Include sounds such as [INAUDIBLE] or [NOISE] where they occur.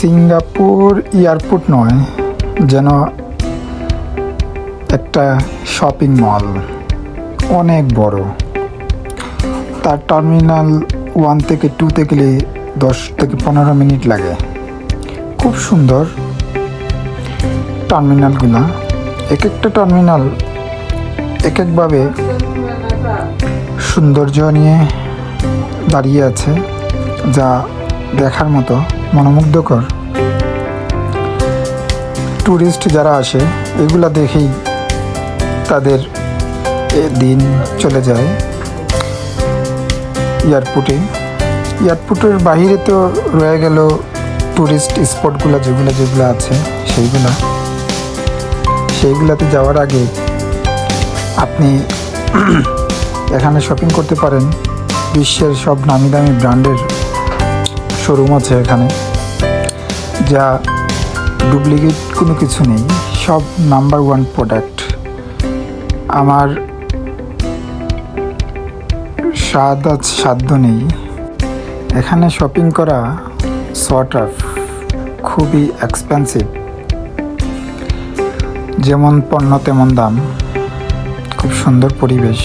Singapore airport নয়, যেন একটা শপিং মল। অনেক বড়। তার টার্মিনাল ওয়ান থেকে টুতে গেলে দশ থেকে পনেরো মিনিট লাগে। খুব সুন্দর টার্মিনালগুলো। এক একটা টার্মিনাল এক একভাবে সৌন্দর্য নিয়ে দাঁড়িয়ে আছে, যা দেখার মতো। মনোমুগ্ধকর। ট্যুরিস্ট যারা আসে, এগুলা দেখেই তাদের দিন চলে যায়। এয়ারপোর্টে। এয়ারপোর্টের বাইরে তো রয়ে গেল ট্যুরিস্ট স্পটগুলো, যেগুলো যেগুলো আছে, সেইগুলা। সেইগুলাতে যাওয়ার আগে আপনি [CLEARS THROAT] এখানে শপিং করতে পারেন। বিশ্বের সব নামি দামি ব্র্যান্ডের শোরুম আছে এখানে। যা ডুপ্লিকেট কোনো কিছু নেই, সব নাম্বার ওয়ান প্রোডাক্ট আমার স্বাদ আজ সাধ্য নেই। এখানে শপিং করা শর্ট অফ খুবই এক্সপেন্সিভ যেমন পণ্য তেমন দাম, খুব সুন্দর পরিবেশ।